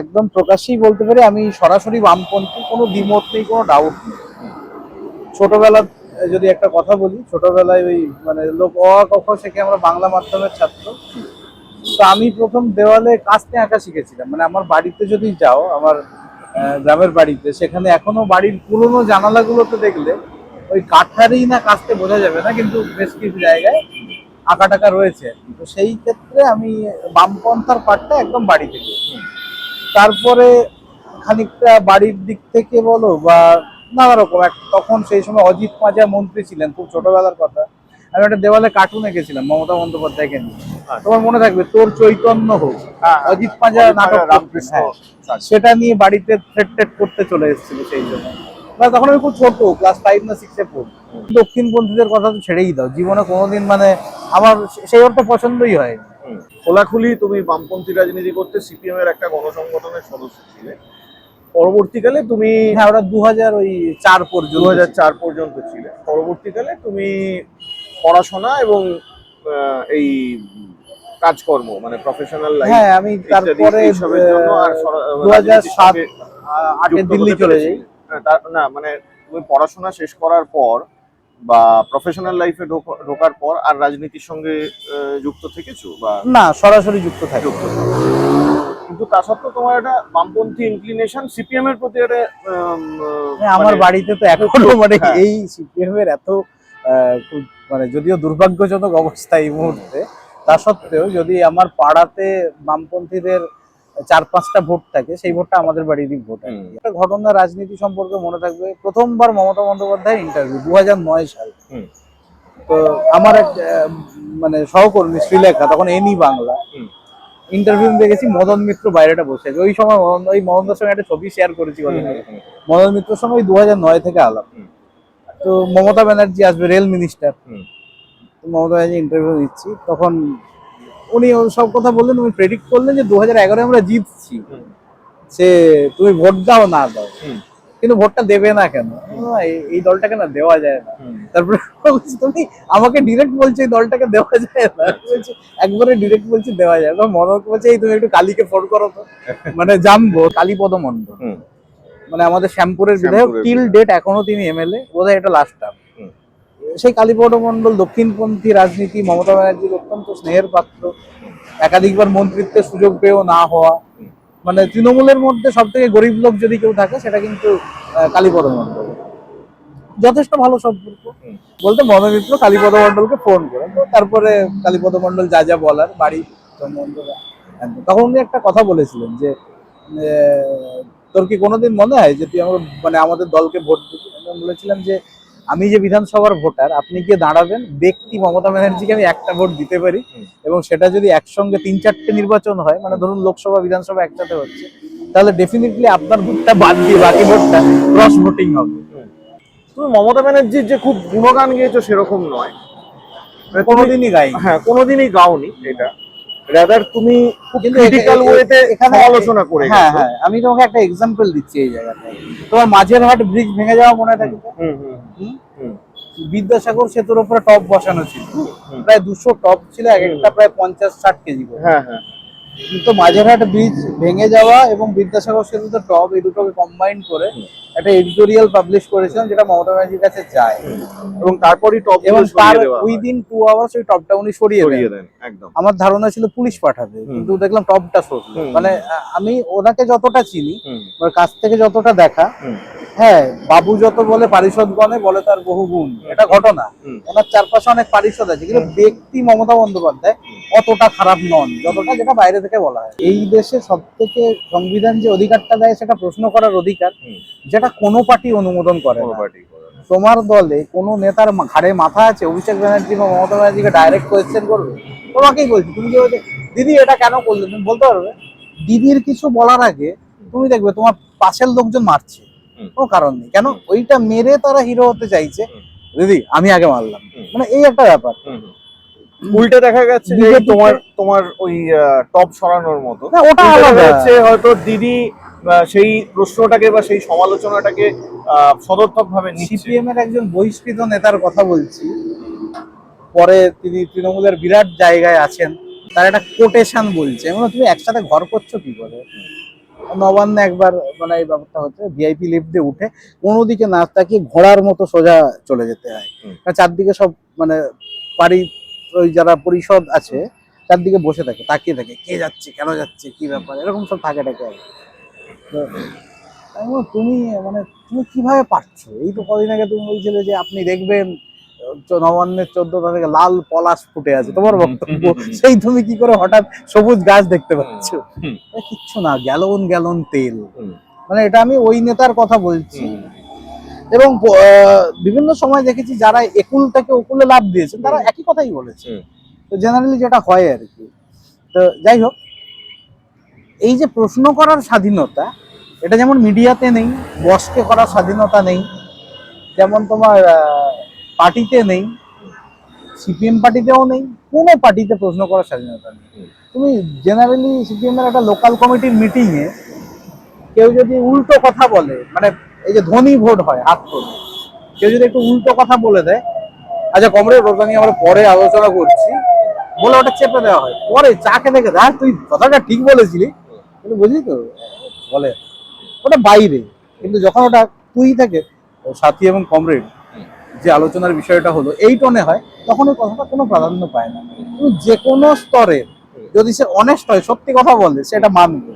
একদম প্রকাশ্যেই বলতে পারি আমি সরাসরি বামপন্থী কোনো দ্বিমত নেই কোনো ডাউট নেই। ছোটবেলা যদি একটা কথা বলি ছোটবেলায় ওই মানে লোক অ আ, ক শেখে আমরা বাংলা মাধ্যমের ছাত্র। তো আমি প্রথম দেওয়ালে কাস্তে আঁকা শিখেছিলাম। মানে আমার বাড়িতে যদি যাও আমার গ্রামের বাড়িতে সেখানে এখনও বাড়ির পুরোনো জানালাগুলোতে দেখলে ওই কাঠারই না কাস্তে বোঝা যাবে না কিন্তু বেশ কিছু জায়গায় আঁকা টাকা রয়েছে। তো সেই ক্ষেত্রে আমি বামপন্থার পাটটা একদম বাড়ি থেকে। তারপরে খানিকটা বাড়ির দিক থেকে বলো বা নানা রকম এক তখন সেই সময় অজিত পাঁজা মন্ত্রী ছিলেন খুব ছোটবেলার কথা। আমি একটা দেওয়ালে কার্টুন এঁকেছিলাম মমতা বন্দ্যোপাধ্যায়কে নিয়ে। তোমার মনে থাকবে তোর চৈতন্য হোক অজিত পাঁজা নাটক রামকৃষ্ণ হ্যাঁ, সেটা নিয়ে বাড়িতে থ্রেট ট্রেট করতে চলে এসেছিল সেই জন্য তখন আমি খুব ছোট ক্লাস ফাইভ না সিক্সে পড়ি। দক্ষিণপন্থীদের কথা তো ছেড়েই দাও জীবনে কোনোদিন মানে আমার সেই অর্থ পছন্দই হয় খোলাখুলি তুমি বামপন্থী রাজনীতি করতে সিপিএম এর একটা গণসংগঠনের সদস্য ছিলে। পরবর্তীকালে তুমি হ্যাঁ দু হাজার ওই চার দু পর্যন্ত হাজার চার পর্যন্ত ছিলে। পরবর্তীকালে তুমি পড়াশোনা এবং এই কাজকর্ম মানে প্রফেশনাল লাইফ হ্যাঁ আমি তারপরে সরা- দু হাজার সাত আটে দিল্লি চলে যাই। হ্যাঁ, না মানে তুমি পড়াশোনা শেষ করার পর বা প্রফেশনাল লাইফে ঢোকার পর আর রাজনীতির সঙ্গে যুক্ত থেকেছো বা না সরাসরি যুক্ত থাকে যুক্ত কিন্তু তা সত্ত্বেও তোমার একটা বামপন্থী ইনক্লিনেশন সিপিএম এর প্রতি একটা আমার মানে- বাড়িতে তো এখনও মানে হ্যাঁ। এই সিপিএম এর এত মানে যদিও দুর্ভাগ্যজনক অবস্থা এই মুহূর্তে তা সত্ত্বেও যদি আমার পাড়াতে বামপন্থীদের চার পাঁচটা ভোট থাকে সেই ভোটটা আমাদের বাড়িরই ভোট। একটা ঘটনা রাজনীতি সম্পর্কে মনে থাকবে। প্রথমবার মমতা বন্দ্যোপাধ্যায় ইন্টারভিউ দু সাল। তো আমার এক মানে সহকর্মী শ্রীলেখা তখন এনি বাংলা। ইন্টারভিউ দেখেছি মদন মিত্র বাইরেটা বসে আছে। ওই সময় মদন ওই মদনদার সঙ্গে একটা ছবি শেয়ার করেছি মদন মিত্রর সঙ্গে ওই দু নয় থেকে আলাপ। তো মমতা ব্যানার্জি আসবে rail minister. Mamata Banerjee interview নিচ্ছি। তখন উনি সব কথা বললেন উনি প্রেডিক্ট করলেন যে দু হাজার আমরা জিতছি। সে তুমি ভোট দাও না দাও। কিন্তু ভোটটা দেবে না কেন? এই- দলটাকে না দেওয়া যায় না। তারপরে তুমি আমাকে ডিরেক্ট বলছো এই দলটাকে দেওয়া যায় না। একবারে ডিরেক্ট বলছি দেওয়া যায় না। মদন বলছে এই তুমি একটু কালীকে ফোন করো তো। মানে জানব কালীপদ মন্ডল। মানে আমাদের শ্যামপুরের বিধায়ক টিল ডেট এখনও তিনি এমএলএ। বোধহয় এটা লাস্ট টার্ম হুম। সেই কালীপদ মন্ডল দক্ষিণপন্থী রাজনীতি, মমতা ব্যানার্জির অত্যন্ত স্নেহের পাত্র। একাধিকবার মন্ত্রিত্বের সুযোগ পেয়েও না হওয়া। মানে তৃণমূলের মধ্যে সব থেকে গরিব লোক যদি কেউ থাকে, সেটা কিন্তু কালীপদ মন্ডল যথেষ্ট ভালো সম্পর্ক। বলতে মনোমিত্র কালীপদ মন্ডলকে ফোন করে। তারপরে কালীপদ মন্ডল যা যা বলার, বাড়ি। তখন উনি একটা কথা বলেছিলেন যে তোর কি কোনোদিন মনে হয় যে তুই আমার মানে আমাদের দলকে ভোট দিবি? বলেছিলাম যে আমি যে বিধানসভার ভোটার আপনি গিয়ে দাঁড়াবেন ব্যক্তি মমতা ব্যানার্জিকে আমি একটা ভোট দিতে পারি এবং সেটা যদি একসঙ্গে তিন চারটে নির্বাচন হয় মানে ধরুন লোকসভা বিধানসভা একসাথে হচ্ছে তাহলে ডেফিনেটলি আপনার ভোটটা বাদ দিয়ে বাকি ভোটটা ক্রস ভোটিং হবে। তুমি মমতা ব্যানার্জির যে খুব গুণগান গেয়েছো সেরকম নয়। কোনোদিনই গাই হ্যাঁ কোনোদিনই গাওনি এটা। রাদার তুমি খুব ক্রিটিক্যাল ওয়েতে এখানে আলোচনা করে হ্যাঁ হ্যাঁ আমি তোমাকে একটা এক্সাম্পল দিচ্ছি এই জায়গাটায় তোমার মাঝের হাট ব্রিজ ভেঙে যাওয়া মনে থাকে হুম, হুম, হুম? হুম, বিদ্যাসাগর সেতুর উপরে টপ বসানো ছিল। প্রায় দুশো টপ ছিল এক একটা প্রায় পঞ্চাশ ষাট কেজি করে। হ্যাঁ হ্যাঁ। কিন্তু মাঝেরহাট ব্রিজ ভেঙে যাওয়া এবং বিদ্যাসাগর সেতুতে টপ এই দুটোকে কম্বাইন করে একটা এডিটোরিয়াল পাবলিশ করেছিলাম যেটা মমতা ব্যানার্জির কাছে যায়। এবং তারপরই টপ এবং তার উইদিন টু আওয়ার্স ওই টপটা উনি সরিয়ে দেন। একদম। আমার ধারণা ছিল পুলিশ পাঠাবে কিন্তু দেখলাম টপটা সরলো। মানে আমি ওনাকে যতটা চিনি ওর কাছ থেকে যতটা দেখা হ্যাঁ বাবু যত বলে পারিষদ গণে বলে তার বহু গুণ। এটা ঘটনা। ওনার চারপাশে অনেক পারিষদ আছে কিন্তু ব্যক্তি মমতা বন্দ্যোপাধ্যায় অতটা খারাপ নন যতটা যেটা বাইরে থেকে বলা হয়। এই দেশে সব থেকে সংবিধান যে অধিকারটা দেয় সেটা প্রশ্ন করার অধিকার যেটা কোনো পার্টি অনুমোদন করে না। তোমার দলে কোনো নেতার ঘাড়ে মাথা আছে অভিষেক ব্যানার্জি বা মমতা ব্যানার্জিকে ডাইরেক্ট কোয়েশ্চেন করবে? তোমাকেই বলছি তুমি যে দিদি এটা কেন করলে? তুমি বলতে পারবে? দিদির কিছু বলার আগে তুমি দেখবে তোমার পাশের লোকজন মারছে। কোনো কারণ নেই। কেন? ওইটা মেরে তারা হিরো হতে চাইছে। দিদি আমি আগে মারলাম। মানে এই একটা ব্যাপার। উল্টে দেখা গেছে যে তোমার তোমার ওই টপ সরানোর মতো। না ওটা আলাদা। যাচ্ছে হয়তো দিদি সেই প্রশ্নটাকে বা সেই সমালোচনাটাকে সদর্থক ভাবে সিপিএম এর একজন বহিষ্কৃত নেতার কথা বলছি। পরে তিনি তৃণমূলের বিরাট জায়গায় আছেন। তার একটা কোটেশন বলছে। মানে তুমি একসাথে ঘর করছ কি করে? নবান্নে একবার মানে এই ব্যাপারটা হচ্ছে ভিআইপি লিফট উঠে কোনো দিকে না তাকিয়ে ঘোড়ার মতো সোজা চলে যেতে হয়। চারদিকে সব মানে বাড়ি ওই যারা পরিষদ আছে চারদিকে বসে থাকে তাকিয়ে থাকে কে যাচ্ছে কেন যাচ্ছে কি ব্যাপার এরকম সব থাকে থাকে। আর তুমি মানে তুমি কীভাবে পারছ? এই তো কদিন আগে তুমি বলছিলে যে আপনি দেখবেন নবান্নের চোদ্দ তারিখে লাল পলাশ ফুটে আছে। তোমার বক্তব্য সেই তুমি কি করে হঠাৎ সবুজ গাছ দেখতে পাচ্ছ? কিচ্ছু না গ্যালন গ্যালন তেল। মানে এটা আমি ওই নেতার কথা বলছি। এবং বিভিন্ন সময় দেখেছি যারা একুল থেকে ওকুলে লাভ দিয়েছেন তারা একই কথাই বলেছে। তো জেনারেলি যেটা হয় আর কি। তো যাই হোক এই যে প্রশ্ন করার স্বাধীনতা এটা যেমন মিডিয়াতে নেই বসকে করার স্বাধীনতা নেই যেমন তোমার পার্টিতে নেই, সিপিএম পার্টিতেও নেই, কোনো পার্টিতে প্রশ্ন করার স্বাধীনতা নেই। তুমি জেনারেলি সিপিএম এর একটা লোকাল কমিটির মিটিংয়ে কেউ যদি উল্টো কথা বলে মানে এই যে ধনী ভোট হয়, হাত তোলে, কেউ যদি একটু উল্টো কথা বলে দেয় আচ্ছা কমরেড, ওটা নিয়ে আমরা পরে আলোচনা করছি, বলে ওটা চেপে দেওয়া হয়। পরে চা খেতে খেতে হ্যাঁ তুই কথাটা ঠিক বলেছিলি, কিন্তু বুঝলি তো, বলে, ওটা বাইরে, কিন্তু যখন ওটা তুই থাকে সাথী এবং কমরেড যে আলোচনার বিষয়টা হলো, এই টনে হয় তখন ওই কথাটা কোনো প্রাধান্য পায় না। যে কোনো স্তরের যদি সে অনেস্ট হয়, সত্যি কথা বলে সেটা মানবে।